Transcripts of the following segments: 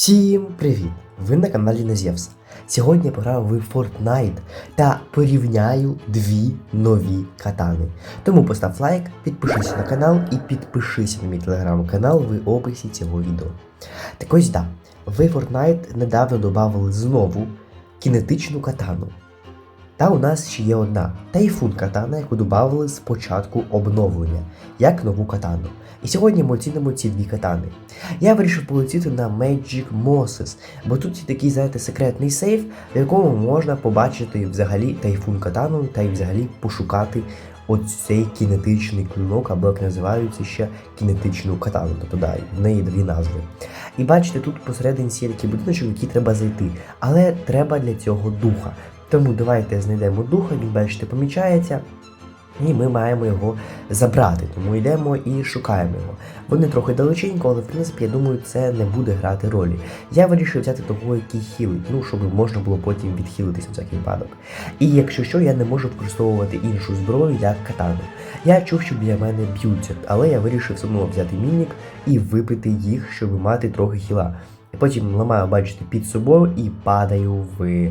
Всім привіт! Ви на каналі Назєвс. Сьогодні я пограю в Fortnite та порівняю дві нові катани. Тому постав лайк, підпишись на канал і підпишись на мій телеграм-канал в описі цього відео. Так ось да, в Fortnite недавно додали знову кінетичну катану. Та у нас ще є одна тайфун катана, яку додали з початку обновлення, як нову катану. І сьогодні ми оцінимо ці дві катани. Я вирішив полетіти на Magic Moses, бо тут є такий, знаєте, секретний сейф, в якому можна побачити взагалі тайфун катану та й взагалі пошукати оцей кінетичний клинок, або як називаються ще кінетичну катану. Тобто да, в неї дві назви. І бачите, тут посередині є будиночок, в який треба зайти. Але треба для цього духа. Тому давайте знайдемо духа, він бачите, помічається. І ми маємо його забрати, тому йдемо і шукаємо його. Вони трохи далеченько, але в принципі я думаю, це не буде грати ролі. Я вирішив взяти того, який хілить, ну щоб можна було потім відхилитися у всякий випадок. І якщо що, я не можу використовувати іншу зброю як катану. Я чув, що біля мене б'ються, але я вирішив все одно взяти мінік і випити їх, щоб мати трохи хіла. Потім ламаю, бачите, під собою і падаю в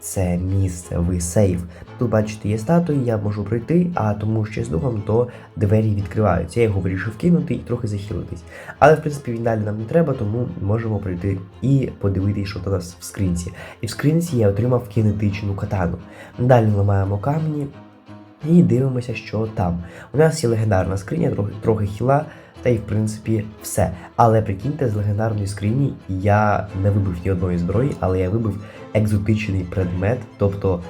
це місце, в сейф. Тут, бачите, є статуї, я можу пройти, а тому що з духом, то двері відкриваються. Я його вирішив кинути і трохи захилитись. Але в принципі він далі нам не треба, тому можемо пройти і подивитися, що у нас в скринці. І в скринці я отримав кінетичну катану. Далі ламаємо камні і дивимося, що там. У нас є легендарна скриня, трохи, трохи хіла. Та й в принципі все. Але прикиньте, з легендарної скрині я не вибив ні одної зброї, але я вибив екзотичний предмет, тобто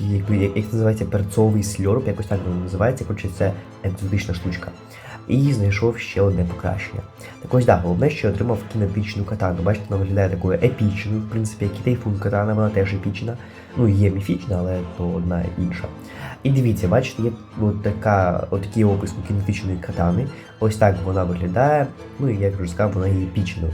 як, як це називається перцовий сльорб, якось так воно називається, хоча це екзотична штучка. І знайшов ще одне покращення. Так ось, да, головне, що я отримав кінетичну катану. Бачите, вона виглядає такою епічною, в принципі, як і тайфун катана, вона теж епічна. Ну, є міфічна, але то одна інша. І дивіться, бачите, є от така, от такий опис кінетичної катани. Ось так вона виглядає. Ну і як вже сказав, вона є епічною.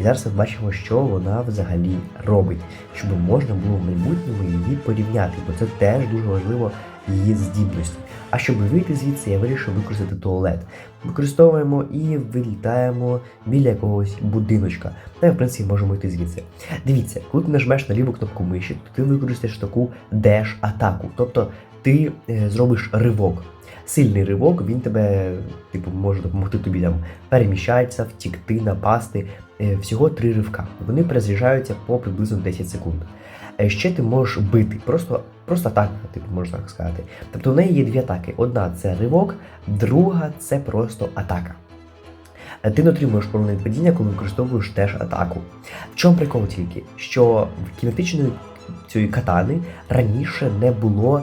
І зараз ми бачимо, що вона взагалі робить, щоб можна було в майбутньому її порівняти, бо це теж дуже важливо її здібності. А щоб вийти звідси, я вирішив використати туалет. Використовуємо і вилітаємо біля якогось будиночка. Та в принципі можемо йти звідси. Дивіться, коли ти нажмеш на ліву кнопку миші, то ти використаєш таку dash атаку. Тобто ти е, зробиш ривок. Сильний ривок, він тебе, типу, може допомогти тобі там переміщатися, втікти, напасти. Е, всього три ривка. Вони перезаряджаються по приблизно 10 секунд. Е, Ще ти можеш бити, просто, просто атака, типу, можна так сказати. Тобто в неї є дві атаки. Одна це ривок, друга це просто атака. Е, Ти не отримуєш від падіння, коли використовуєш теж атаку. В чому прикол тільки? Що в кінетичної цієї катани раніше не було,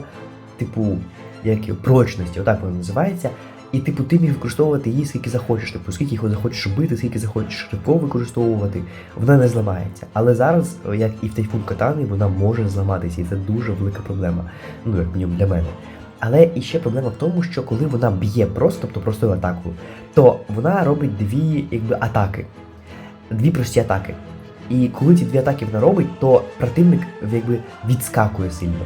типу, як прочності, отак воно називається. І типу ти міг використовувати її скільки захочеш, типу скільки його захочеш бити, скільки захочеш ривков використовувати, вона не зламається. Але зараз, як і в тайфун катани, вона може зламатися, і це дуже велика проблема. Ну як мінімум для мене. Але і ще проблема в тому, що коли вона б'є просто, тобто простою атакою, то вона робить дві якби атаки, дві прості атаки. І коли ці дві атаки вона робить, то противник якби відскакує сильно.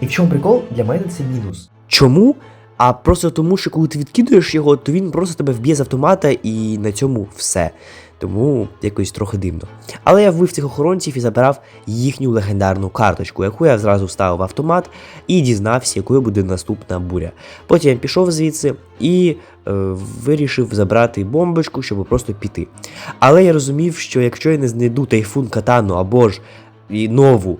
І в чому прикол для мене це мінус. Чому? А просто тому, що коли ти відкидуєш його, то він просто тебе вб'є з автомата і на цьому все. Тому якось трохи дивно. Але я вбив цих охоронців і забирав їхню легендарну карточку, яку я зразу вставив в автомат і дізнався, якою буде наступна буря. Потім я пішов звідси і е, вирішив забрати бомбочку, щоб просто піти. Але я розумів, що якщо я не знайду тайфун катану або ж і нову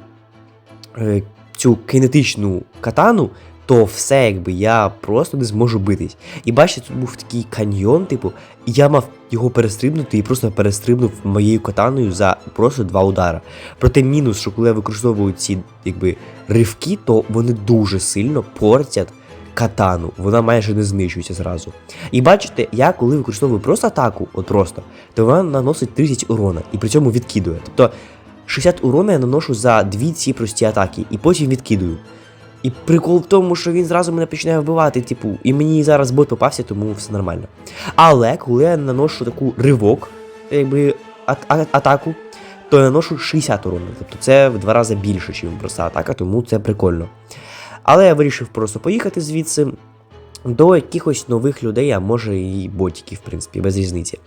е, цю кинетичну катану, то все, якби я просто не зможу битись. І бачите, тут був такий каньйон, типу, і я мав його перестрибнути і просто перестрибнув моєю катаною за просто два удара. Проте мінус, що коли я використовую ці якби ривки, то вони дуже сильно портять катану. Вона майже не знищується зразу. І бачите, я коли використовую просто атаку, от просто, то вона наносить 30 урона і при цьому відкидує. Тобто 60 урона я наношу за дві ці прості атаки, і потім відкидую. І прикол в тому, що він зразу мене починає вбивати, типу, і мені зараз бот попався, тому все нормально. Але коли я наношу таку ривок, якби а- атаку, то я наношу 60 урону. Тобто це в два рази більше, ніж проста атака, тому це прикольно. Але я вирішив просто поїхати звідси до якихось нових людей, а може і ботиків, в принципі, без різниці.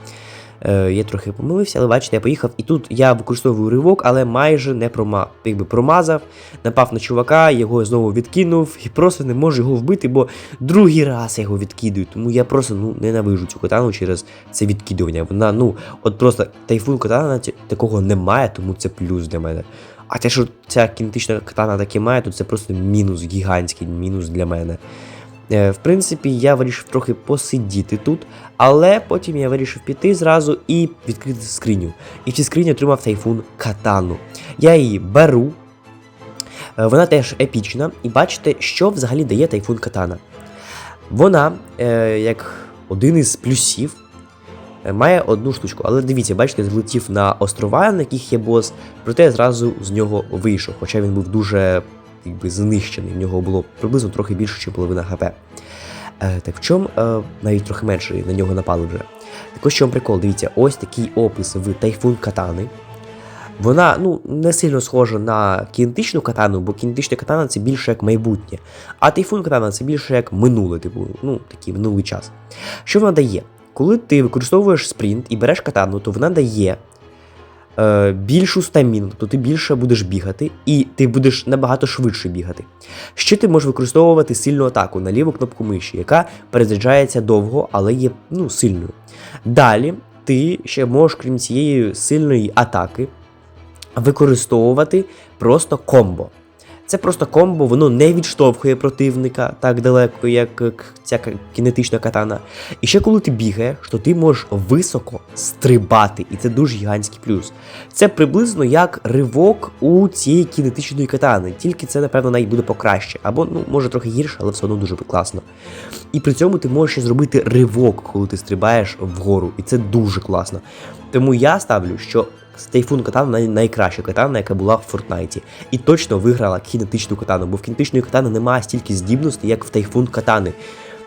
Е, я трохи помилився, але бачите, я поїхав, і тут я використовую ривок, але майже не прома... якби промазав, напав на чувака, його знову відкинув і просто не можу його вбити, бо другий раз я його відкидую. Тому я просто ну, ненавижу цю катану через це відкидування. Вона, ну, от просто тайфун катана такого немає, тому це плюс для мене. А те, що ця кінетична катана таке має, то це просто мінус, гігантський мінус для мене. Е, В принципі, я вирішив трохи посидіти тут, але потім я вирішив піти зразу і відкрити скриню. І в цій скрині отримав тайфун катану. Я її беру. Е, Вона теж епічна, і бачите, що взагалі дає тайфун катана. Вона, е, як один із плюсів, е, має одну штучку. Але дивіться, бачите, злетів на острова, на яких є бос, проте зразу з нього вийшов, хоча він був дуже якби, знищений. В нього було приблизно трохи більше, ніж половина ХП. Е, так в чому е, навіть трохи менше на нього напали вже. Так ось в чому прикол, дивіться, ось такий опис в тайфун катани. Вона ну, не сильно схожа на кінетичну катану, бо кінетична катана це більше як майбутнє. А тайфун катана це більше як минуле, типу, ну, такий минулий час. Що вона дає? Коли ти використовуєш спринт і береш катану, то вона дає е, більшу стаміну, тобто ти більше будеш бігати, і ти будеш набагато швидше бігати. Ще ти можеш використовувати сильну атаку на ліву кнопку миші, яка перезаряджається довго, але є ну, сильною. Далі ти ще можеш, крім цієї сильної атаки, використовувати просто комбо. Це просто комбо, воно не відштовхує противника так далеко, як ця кінетична катана. І ще коли ти бігаєш, то ти можеш високо стрибати, і це дуже гігантський плюс. Це приблизно як ривок у цієї кінетичної катани, тільки це, напевно, навіть буде покраще. Або, ну, може трохи гірше, але все одно дуже класно. І при цьому ти можеш ще зробити ривок, коли ти стрибаєш вгору, і це дуже класно. Тому я ставлю, що Тайфун катана най- найкраща катана, яка була в Фортнайті. І точно виграла кінетичну катану, бо в кінетичної катани немає стільки здібностей, як в тайфун катани.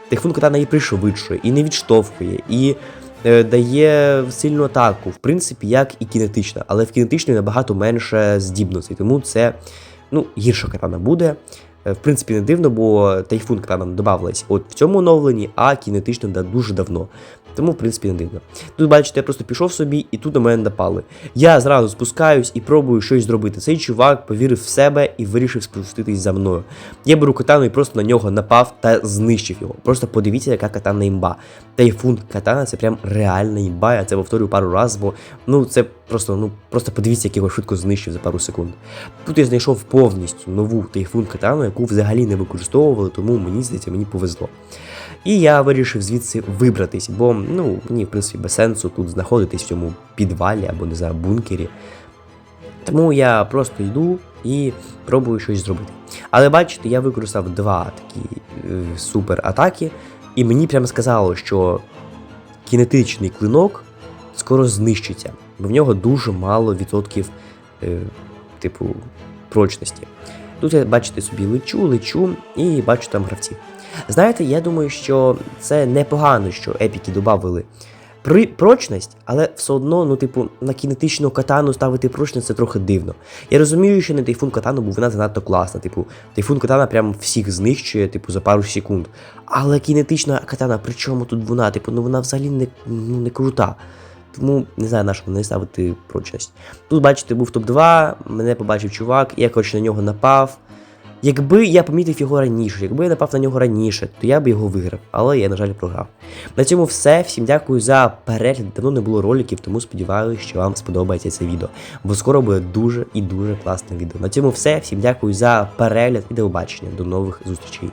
Тайфун катана і пришвидшує, і не відштовхує, і е, дає сильну атаку, в принципі, як і кінетична, але в кінетичної набагато менше здібностей, тому це ну, гірша катана буде. Е, В принципі, не дивно, бо тайфун катана додавалась от в цьому оновленні, а кінетична да дуже давно. Тому, в принципі, не дивно. Тут, бачите, я просто пішов собі, і тут на мене напали. Я зразу спускаюсь і пробую щось зробити. Цей чувак повірив в себе і вирішив спуститись за мною. Я беру катану і просто на нього напав та знищив його. Просто подивіться, яка катана імба. Тайфун катана це прям реальна імба. Я це повторюю пару разів, бо ну це просто, ну просто подивіться, як його швидко знищив за пару секунд. Тут я знайшов повністю нову тайфун катану, яку взагалі не використовували, тому мені здається, мені повезло. І я вирішив звідси вибратись, бо ну мені в принципі без сенсу тут знаходитись в цьому підвалі або не знаю, бункері. Тому я просто йду і пробую щось зробити. Але бачите, я використав два такі е, супер атаки, і мені прямо сказало, що кінетичний клинок скоро знищиться, бо в нього дуже мало відсотків, е, типу, прочності. Тут я бачите собі лечу, лечу і бачу там гравців. Знаєте, я думаю, що це непогано, що епіки додали при прочність, але все одно, ну, типу, на кінетичну катану ставити прочність це трохи дивно. Я розумію, що не тайфун катану, бо вона занадто класна. Типу, тайфун катана прям всіх знищує, типу, за пару секунд. Але кінетична катана, при чому тут вона? Типу, ну вона взагалі не, ну, не крута. Тому не знаю, на що не ставити прочність. Тут, бачите, був топ-2, мене побачив чувак, я коротше на нього напав. Якби я помітив його раніше, якби я напав на нього раніше, то я б його виграв, але я, на жаль, програв. На цьому все. Всім дякую за перегляд. Давно не було роликів, тому сподіваюся, що вам сподобається це відео. Бо скоро буде дуже і дуже класне відео. На цьому все. Всім дякую за перегляд і до побачення. До нових зустрічей.